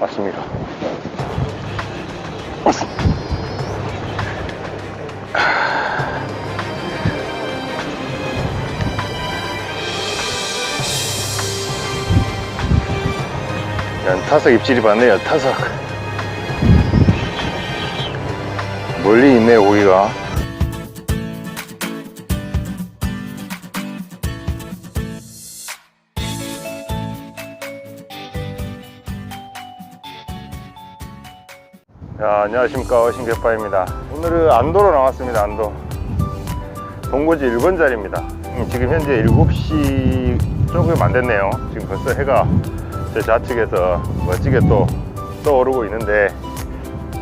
맞습니다. 연타석 입질이 많네요, 연타석. 멀리 있네요, 고기가. 야, 안녕하십니까. 어신개파입니다. 오늘은 안도로 나왔습니다, 안도. 동고지 1번 자리입니다. 음, 지금 현재 7시 조금 안 됐네요. 지금 벌써 해가 제 좌측에서 멋지게 또 떠오르고 있는데,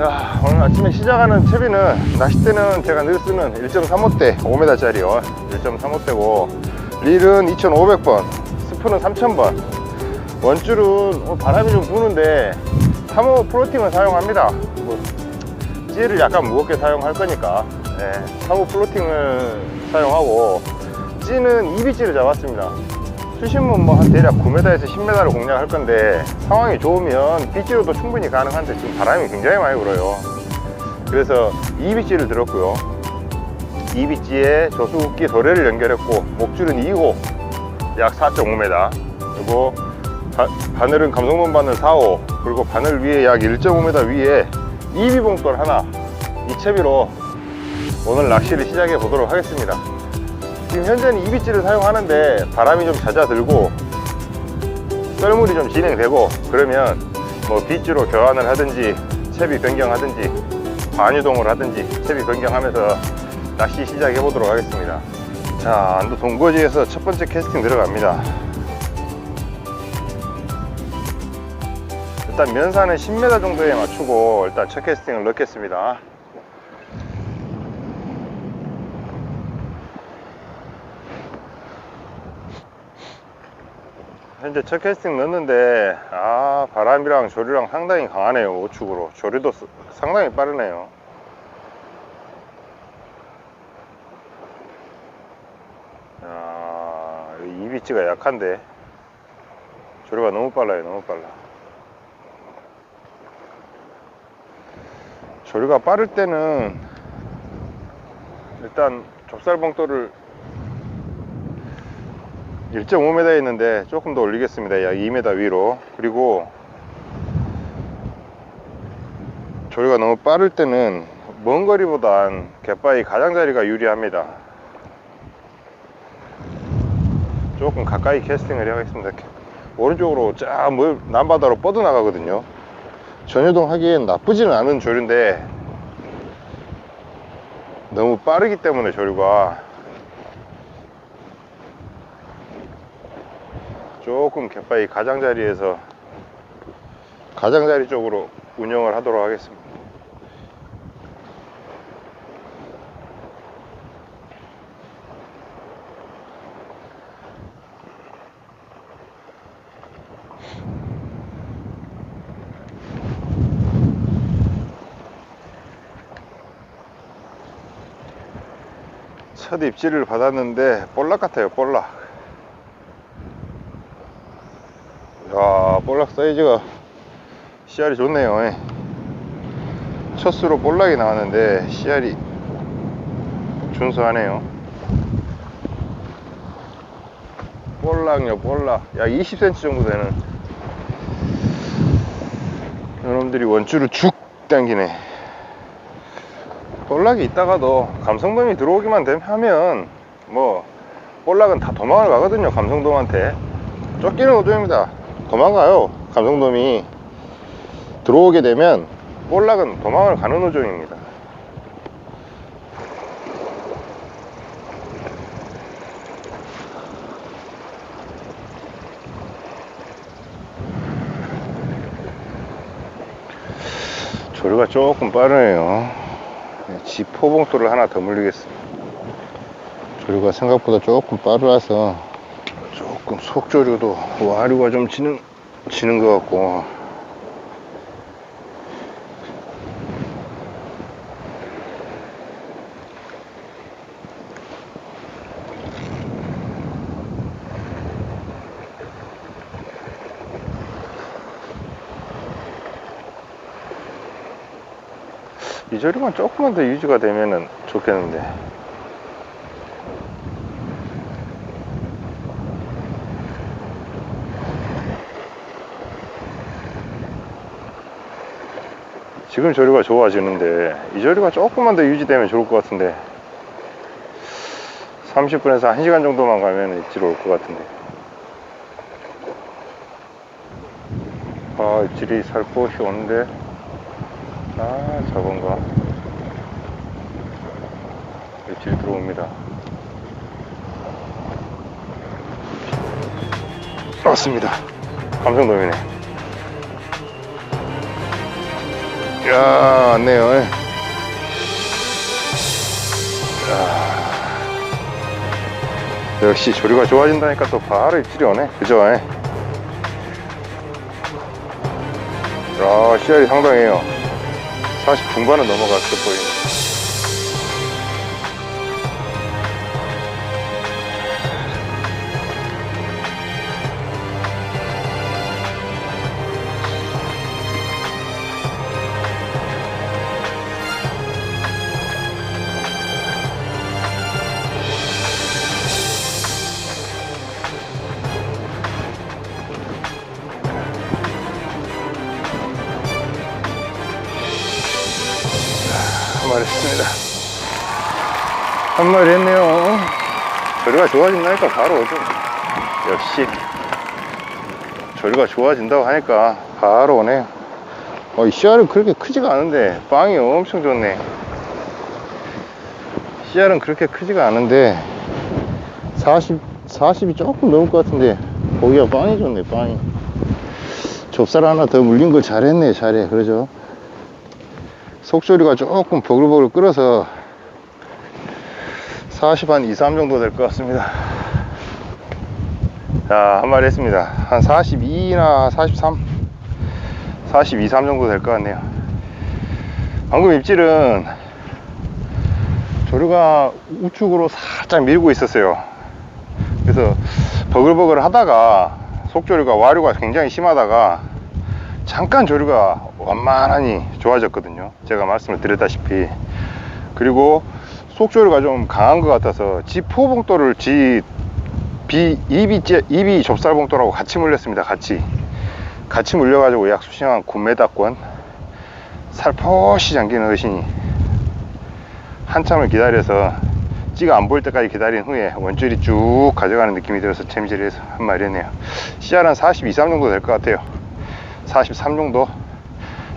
야, 오늘 아침에 시작하는 채비는, 낚싯대는 제가 늘 쓰는 1.35대, 5m짜리요. 1.35대고, 릴은 2,500번, 스프는 3,000번, 원줄은 뭐 바람이 좀 부는데 3호 플로팅을 사용합니다. 뭐 찌를 약간 무겁게 사용할 거니까 예, 3호 플로팅을 사용하고 찌는 이비찌를 잡았습니다. 수심은 뭐 한 대략 9m에서 10m를 공략할 건데 상황이 좋으면 빗지로도 충분히 가능한데 지금 바람이 굉장히 많이 불어요. 그래서 이비찌를 들었고요. 이비찌에 저수기 도래를 연결했고 목줄은 2호 약 4.5m 그리고 바, 바늘은 감성돔 바늘 4호 그리고 바늘 위에 약 1.5m 위에 이비 봉돌 하나 이 채비로 오늘 낚시를 시작해 보도록 하겠습니다. 지금 현재는 이비찌를 사용하는데 바람이 좀 잦아들고 썰물이 좀 진행되고 그러면 뭐 빗지로 교환을 하든지 채비 변경하든지 반유동을 하든지 채비 변경하면서 낚시 시작해 보도록 하겠습니다. 자 안도 동거지에서 첫 번째 캐스팅 들어갑니다 일단 면사는 10m 정도에 맞추고 일단 첫 캐스팅을 넣겠습니다. 현재 첫 캐스팅 넣었는데 아 바람이랑 조류랑 상당히 강하네요 우측으로. 조류도 스- 상당히 빠르네요. 아 이비치가 약한데. 조류가 너무 빨라요 너무 빨라 조류가 빠를 때는 일단 좁쌀봉돌을 1.5m에 있는데 조금 더 올리겠습니다. 약 2m 위로. 그리고 조류가 너무 빠를 때는 먼 거리보단 갯바위 가장자리가 유리합니다. 조금 가까이 캐스팅을 해야겠습니다. 오른쪽으로 쫙 멀- 남바다로 뻗어나가거든요. 전유동 하기엔 나쁘지는 않은 조류인데 너무 빠르기 때문에 조류가 조금 갯바위 가장자리에서 가장자리 쪽으로 운영을 하도록 하겠습니다. 첫 입질을 받았는데 볼락 같아요 볼락. 야 볼락 사이즈가 씨알이 좋네요. 예. 첫 수로 볼락이 나왔는데 씨알이 준수하네요. 볼락요 볼락. 약 20cm 정도 되는. 여러분들이 원줄을 쭉 당기네 볼락이 있다가도 감성돔이 들어오기만 되면 하면 뭐 볼락은 다 도망을 가거든요 감성돔한테. 쫓기는 우조입니다. 도망가요. 감성돔이 들어오게 되면 볼락은 도망을 가는 우조입니다. 조류가 조금 빠르네요 지포봉돌을 하나 더 물리겠습니다. 조류가 생각보다 조금 빠르라서 조금 속조류도 와류가 좀 지는, 지는 것 같고 이 조리만 조금만 더 유지가 되면은 좋겠는데. 지금 조류가 좋아지는데 이 조류가 조금만 더 유지되면 좋을 것 같은데. 30분에서 1시간 정도만 가면 입질 올것 같은데. 아 입질이 살포시 오는데 아 저건가 입질이 들어옵니다. 왔습니다. 감성돔이네. 야 왔네요. 예. 야, 역시 조류가 좋아진다니까 또 바로 입질이 오네. 그죠? 예. 야 씨알이 상당해요 40 중반은 넘어갔어 보이네 한 했습니다. 한 마리 했네요. 조류가 좋아진다니까 바로 오죠. 역시 조류가 좋아진다고 하니까 바로 오네요. 어, 이 씨알은 그렇게 크지가 않은데 빵이 엄청 좋네. 씨알은 그렇게 크지가 않은데 40, 40이 조금 넘을 것 같은데 고기가 빵이 좋네 빵이. 좁쌀 하나 더 물린 걸 잘했네 잘해 그러죠. 속조리가 조금 버글버글 끓어서 40 한 2, 3 정도 될 것 같습니다. 자, 한 마리 했습니다. 한 42나 43, 42, 3 정도 될 것 같네요. 방금 입질은 조류가 우측으로 살짝 밀고 있었어요. 그래서 버글버글 하다가 속조류가 와류가 굉장히 심하다가 잠깐 조류가 완만하니 좋아졌거든요. 제가 말씀을 드렸다시피. 그리고 속조류가 좀 강한 것 같아서 지포봉돌을 지 비, 입이, 째- 입이 좁쌀봉돌하고 같이 물렸습니다. 같이. 같이 물려가지고 약 수심 한 9m권. 살포시 잠기는 어신이 한참을 기다려서 찌가 안 보일 때까지 기다린 후에 원줄이 쭉 가져가는 느낌이 들어서 재미질해서 한 마리 했네요. 씨알은 42, 3 정도 될 것 같아요. 43 정도.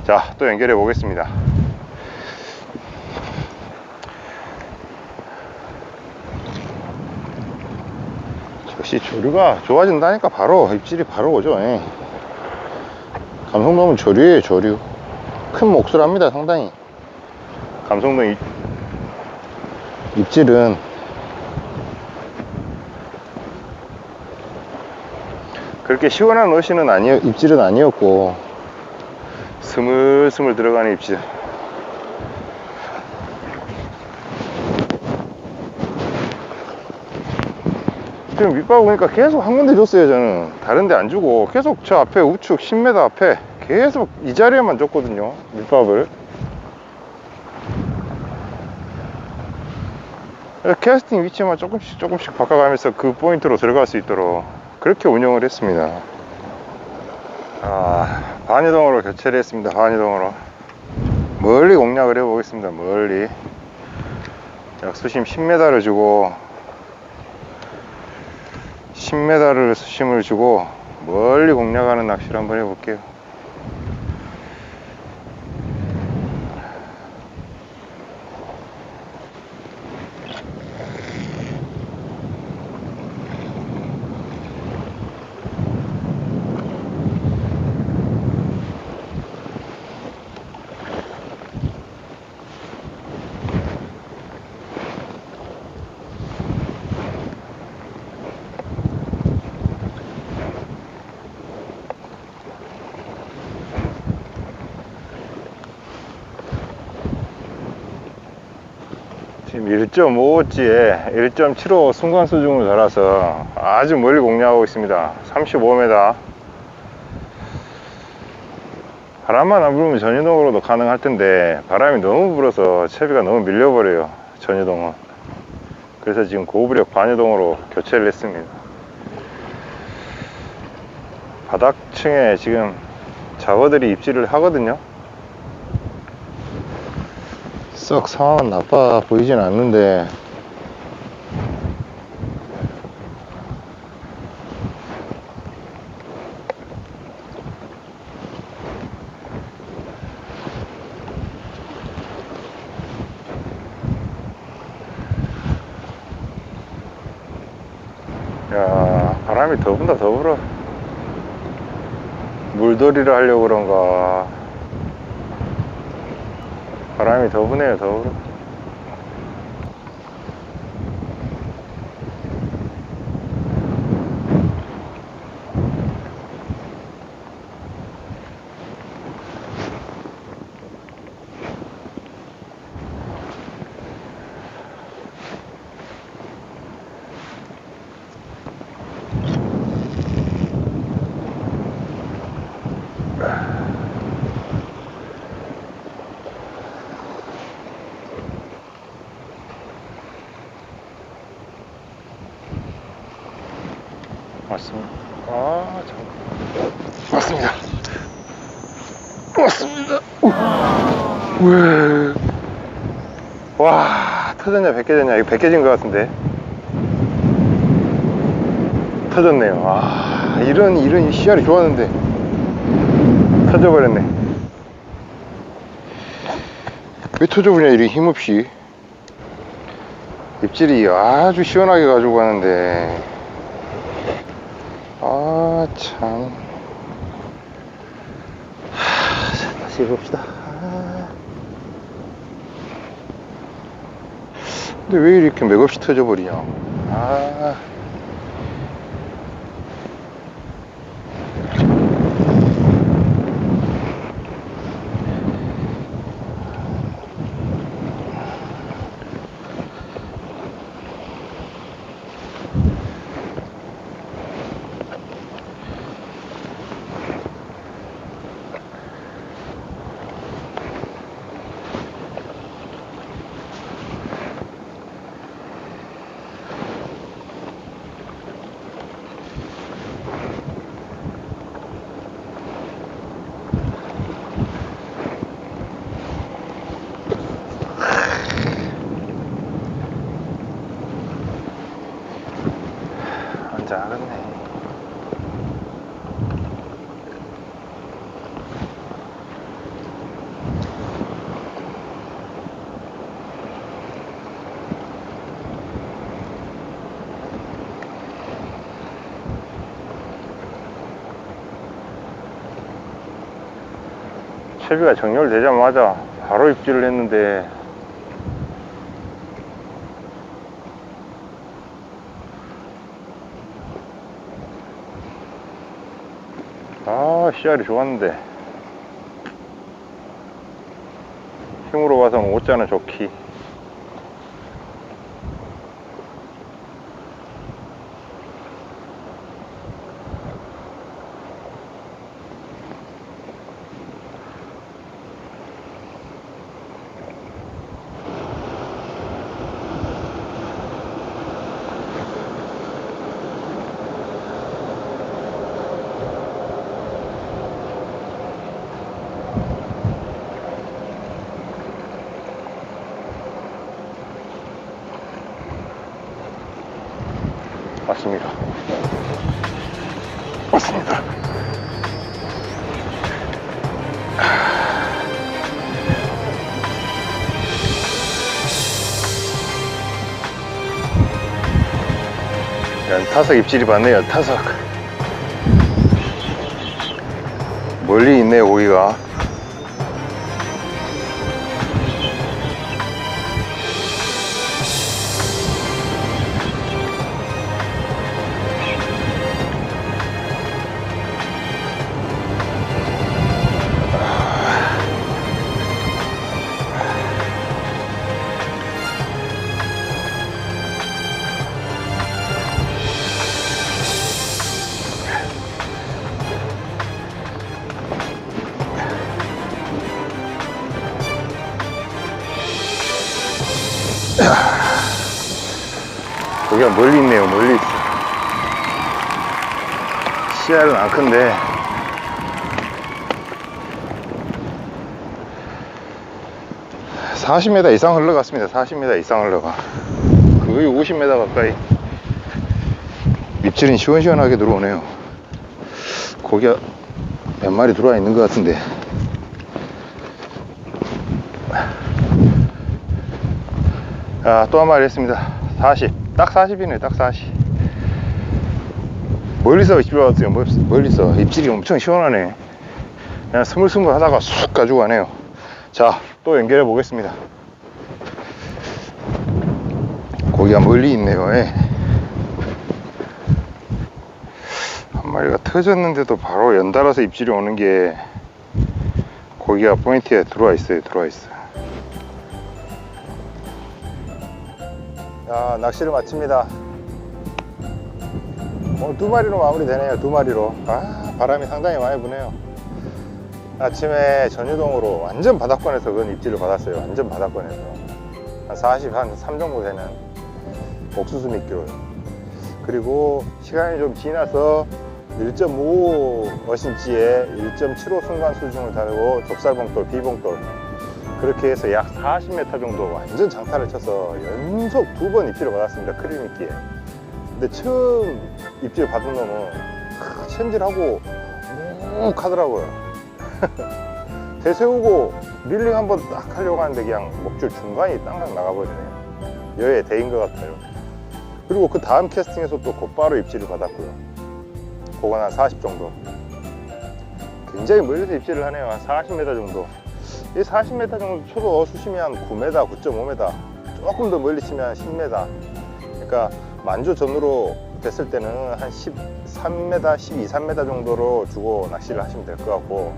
자, 또 연결해 보겠습니다. 역시 조류가 좋아진다니까 바로 입질이 바로 오죠. 예. 감성돔은 조류예요, 조류. 큰 몫을 합니다, 상당히. 감성돔 입, 입질은 그렇게 시원한 어시는 아니 입질은 아니었고 스물스물 들어가는 입질 지금 밑밥 보니까 계속 한 군데 줬어요 저는. 다른 데 안 주고 계속 저 앞에 우측 10m 앞에 계속 이 자리에만 줬거든요 밑밥을. 캐스팅 위치만 조금씩 조금씩 바꿔가면서 그 포인트로 들어갈 수 있도록 그렇게 운영을 했습니다. 아 반이동으로 교체를 했습니다. 반이동으로. 멀리 공략을 해 보겠습니다. 멀리. 약 수심 10m를 주고 10m를 수심을 주고 멀리 공략하는 낚시를 한번 해볼게요 지금 1.5호찌에 1.75 순간 수중을 달아서 아주 멀리 공략하고 있습니다. 35m. 바람만 안 불면 전유동으로도 가능할 텐데 바람이 너무 불어서 채비가 너무 밀려버려요 전유동은 그래서 지금 고부력 반유동으로 교체를 했습니다 바닥층에 지금 작어들이 입질을 하거든요 썩 상황은 나빠 보이진 않는데. 야 바람이 더 분다 더 불어. 물돌이를 하려고 그런가 바람이 더 부네요 더 불어 맞습니다. 아 잠깐 맞습니다. 맞습니다. 왜? 와 터졌냐 벗겨졌냐? 이거 벗겨진 것 같은데. 터졌네요. 아 이런 이런 씨알이 좋았는데. 터져버렸네. 왜 터져버냐 이렇게 힘없이. 입질이 아주 시원하게 가지고 가는데 아, 참. 하, 자, 다시 해봅시다. 아. 근데 왜 이렇게 맥없이 터져버리냐. 아. 알았네. 채비가 정렬되자마자 바로 입질을 했는데 아 씨알이 좋았는데. 힘으로 봐서는 오자는 좋기 맞습니다. 연타석 입질이 많네요 연타석. 멀리 있네 고기가 여기가 멀리 있네요, 멀리 있어. 시야는 안 큰데. (40m) 이상 흘러갔습니다 (40m) 이상 흘러가 거의 (50m) 가까이 입질은 시원시원하게 들어오네요 고기가 몇 마리 들어와 있는 것 같은데 아, 또 한 마리 했습니다. 40. 딱 40이네, 딱 40. 멀리서 입질 받았어요, 멀- 멀리서. 입질이 엄청 시원하네. 그냥 스물스물 하다가 쑥 가지고 가네요. 자, 또 연결해 보겠습니다. 고기가 멀리 있네요, 예. 한 마리가 터졌는데도 바로 연달아서 입질이 오는 게 고기가 포인트에 들어와 있어요, 들어와 있어요. 자, 낚시를 마칩니다. 오늘 두 마리로 마무리되네요. 두 마리로. 아, 바람이 상당히 많이 부네요. 아침에 전유동으로 완전 바닥권에서 그건 입질을 받았어요. 완전 바닥권에서. 한 40, 한 3 정도 되는 옥수수 미끼로요. 그리고 시간이 좀 지나서 1.5 어신치에 1.75 순간 수중을 다루고 좁쌀봉돌, 비봉돌 그렇게 해서 약 40m 정도 완전 장타를 쳐서 연속 두 번 입질을 받았습니다. 미끼에. 근데 처음 입질 받은 놈은 크, 챔질하고 묵 하더라고요. 대세우고 릴링 한번 딱 하려고 하는데 그냥 목줄 중간이 땅땅 나가버리네요. 여의 대인 것 같아요. 그리고 그 다음 캐스팅에서 또 곧바로 입질을 받았고요. 그건 한 40 정도. 굉장히 멀리서 입질을 하네요. 한 40m 정도. 이 40m 정도 쳐도 수심이 한 9m, 9.5m. 조금 더 멀리 치면 10m. 그러니까 만조 전으로 됐을 때는 한 13m, 12, 3m 정도로 주고 낚시를 하시면 될 것 같고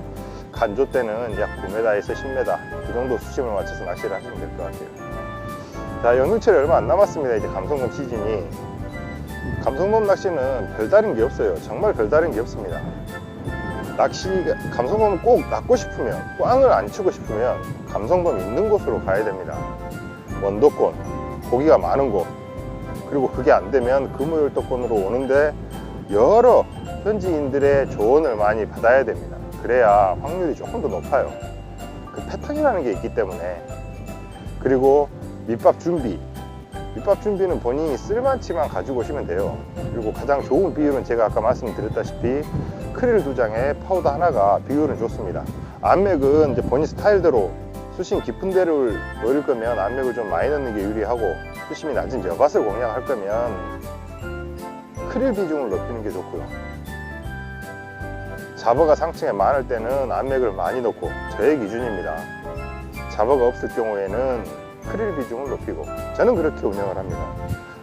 간조 때는 약 9m에서 10m 그 정도 수심을 맞춰서 낚시를 하시면 될 것 같아요. 자, 연휴철이 얼마 안 남았습니다. 이제 감성돔 시즌이. 감성돔 낚시는 별다른 게 없어요. 정말 별다른 게 없습니다. 낚시, 감성돔을 꼭 낚고 싶으면, 꽝을 안 치고 싶으면, 감성돔 있는 곳으로 가야 됩니다. 원도권, 고기가 많은 곳, 그리고 그게 안 되면 금호열도권으로 오는데, 여러 현지인들의 조언을 많이 받아야 됩니다. 그래야 확률이 조금 더 높아요. 그 패턴이라는 게 있기 때문에. 그리고 밑밥 준비. 밑밥 준비는 본인이 쓸만치만 가지고 오시면 돼요. 그리고 가장 좋은 비율은 제가 아까 말씀드렸다시피 크릴 두 장에 파우더 하나가 비율은 좋습니다. 안맥은 이제 본인 스타일대로 수심 깊은 데를 노릴 거면 안맥을 좀 많이 넣는 게 유리하고 수심이 낮은 여밭을 공략할 거면 크릴 비중을 높이는 게 좋고요. 잡어가 상층에 많을 때는 안맥을 많이 넣고 저의 기준입니다. 잡어가 없을 경우에는 크릴 비중을 높이고 저는 그렇게 운영을 합니다.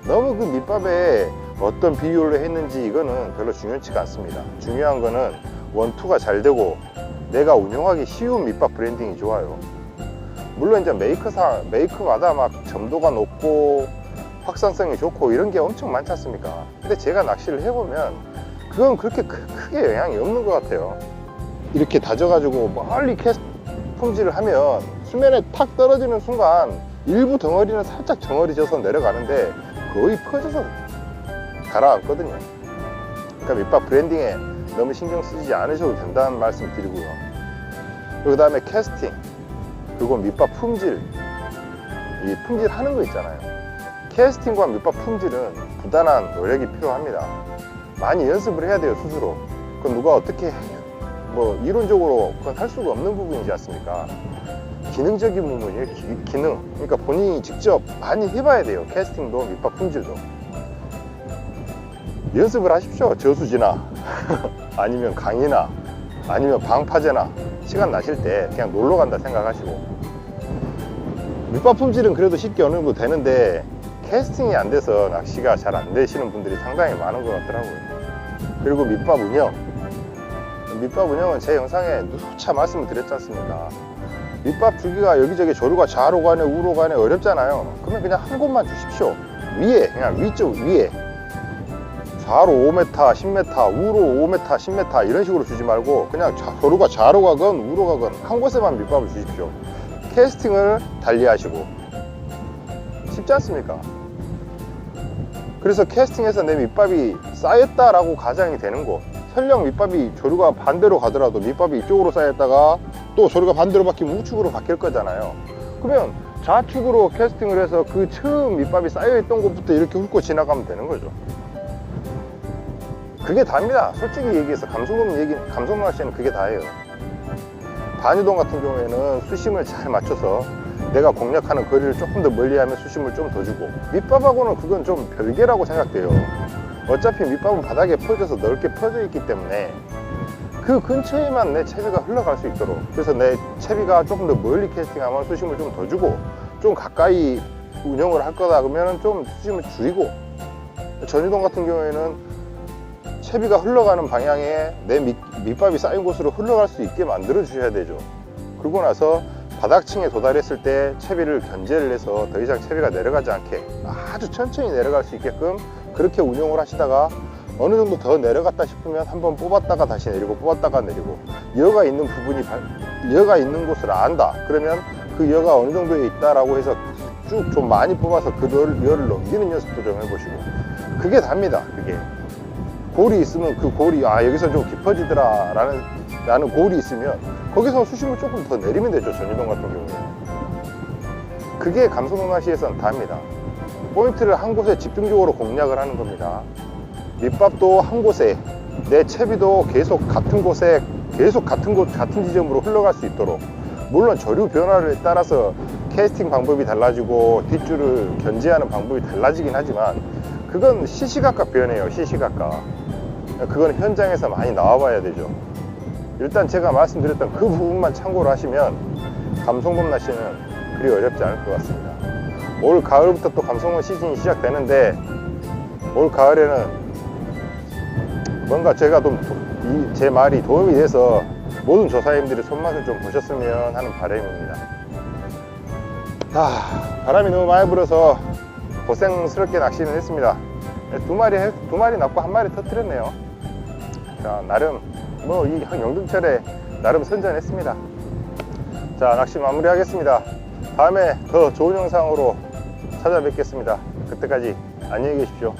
너무 그 밑밥에 어떤 비율로 했는지 이거는 별로 중요치가 않습니다. 중요한 거는 원투가 잘 되고 내가 운영하기 쉬운 밑밥 브랜딩이 좋아요. 물론 이제 메이커사 메이커마다 막 점도가 높고 확산성이 좋고 이런 게 엄청 많지 않습니까? 근데 제가 낚시를 해보면 그건 그렇게 크, 크게 영향이 없는 것 같아요. 이렇게 다져가지고 멀리 캐스 품질을 하면 수면에 탁 떨어지는 순간 일부 덩어리는 살짝 정어리져서 내려가는데 거의 퍼져서 가라앉거든요. 그러니까 밑밥 브랜딩에 너무 신경 쓰지 않으셔도 된다는 말씀 드리고요. 그 다음에 캐스팅, 그리고 밑밥 품질, 이 품질 하는 거 있잖아요. 캐스팅과 밑밥 품질은 부단한 노력이 필요합니다. 많이 연습을 해야 돼요, 스스로. 그건 누가 어떻게 뭐 이론적으로 그건 할 수가 없는 부분이지 않습니까? 기능적인 부분이에요, 기, 기능. 그러니까 본인이 직접 많이 해봐야 돼요. 캐스팅도 밑밥 품질도. 연습을 하십시오. 저수지나 아니면 강이나 아니면 방파제나 시간 나실 때 그냥 놀러 간다 생각하시고 밑밥 품질은 그래도 쉽게 어느 정도 되는데 캐스팅이 안 돼서 낚시가 잘 안 되시는 분들이 상당히 많은 것 같더라고요. 그리고 밑밥 운영. 밑밥 운영은 제 영상에 누차 말씀을 드렸지 않습니까? 밑밥 주기가 여기저기 조류가 좌로 가네 우로 가네 어렵잖아요. 그러면 그냥 한 곳만 주십시오. 위에 그냥 위쪽 위에 좌로 5m, 10m, 우로 5m, 10m 이런 식으로 주지 말고 그냥 좌, 조류가 좌로 가건 우로 가건 한 곳에만 밑밥을 주십시오. 캐스팅을 달리 하시고 쉽지 않습니까? 그래서 캐스팅에서 내 밑밥이 쌓였다라고 가정이 되는 거 설령 밑밥이 조류가 반대로 가더라도 밑밥이 이쪽으로 쌓였다가 또 조류가 반대로 바뀌면 우측으로 바뀔 거잖아요 그러면 좌측으로 캐스팅을 해서 그 처음 밑밥이 쌓여있던 곳부터 이렇게 훑고 지나가면 되는 거죠 그게 다입니다. 솔직히 얘기해서 감성돔 얘기 감성돔 낚시는 그게 다예요. 반유동 같은 경우에는 수심을 잘 맞춰서 내가 공략하는 거리를 조금 더 멀리하면 수심을 좀 더 주고 밑밥하고는 그건 좀 별개라고 생각돼요. 어차피 밑밥은 바닥에 퍼져서 넓게 퍼져 있기 때문에 그 근처에만 내 채비가 흘러갈 수 있도록 그래서 내 채비가 조금 더 멀리 캐스팅하면 수심을 좀 더 주고 좀 가까이 운영을 할 거다 그러면 좀 수심을 줄이고 전유동 같은 경우에는 채비가 흘러가는 방향에 내 밑, 밑밥이 쌓인 곳으로 흘러갈 수 있게 만들어 주셔야 되죠. 그러고 나서 바닥층에 도달했을 때 채비를 견제를 해서 더 이상 채비가 내려가지 않게 아주 천천히 내려갈 수 있게끔 그렇게 운용을 하시다가 어느 정도 더 내려갔다 싶으면 한번 뽑았다가 다시 내리고 뽑았다가 내리고 여가 있는 부분이 발- 여가 있는 곳을 안다. 그러면 그 여가 어느 정도에 있다라고 해서 쭉 좀 많이 뽑아서 그 열- 열을 넘기는 연습도 좀 해보시고 그게 답니다 그게 골이 있으면 그 골이 아 여기서 좀 깊어지더라 라는 라는 골이 있으면 거기서 수심을 조금 더 내리면 되죠 전유동 같은 경우에. 그게 감성돔 낚시에서는 답니다. 포인트를 한 곳에 집중적으로 공략을 하는 겁니다. 밑밥도 한 곳에 내 채비도 계속 같은 곳에 계속 같은 곳 같은 지점으로 흘러갈 수 있도록. 물론 저류 변화를 따라서 캐스팅 방법이 달라지고 뒷줄을 견제하는 방법이 달라지긴 하지만 그건 시시각각 변해요 시시각각 그건 현장에서 많이 나와봐야 되죠. 일단 제가 말씀드렸던 그 부분만 참고를 하시면 감성돔 낚시는 그리 어렵지 않을 것 같습니다. 올 가을부터 또 감성돔 시즌이 시작되는데 올 가을에는 뭔가 제가 좀 제 말이 도움이 돼서 모든 조사님들이 손맛을 좀 보셨으면 하는 바람입니다. 아, 바람이 너무 많이 불어서 고생스럽게 낚시는 했습니다. 두 마리 해- 두 마리 낚고 한 마리 터뜨렸네요 자 나름 뭐 이 영등철에 나름 선전했습니다. 자 낚시 마무리 하겠습니다. 다음에 더 좋은 영상으로 찾아뵙겠습니다. 그때까지 안녕히 계십시오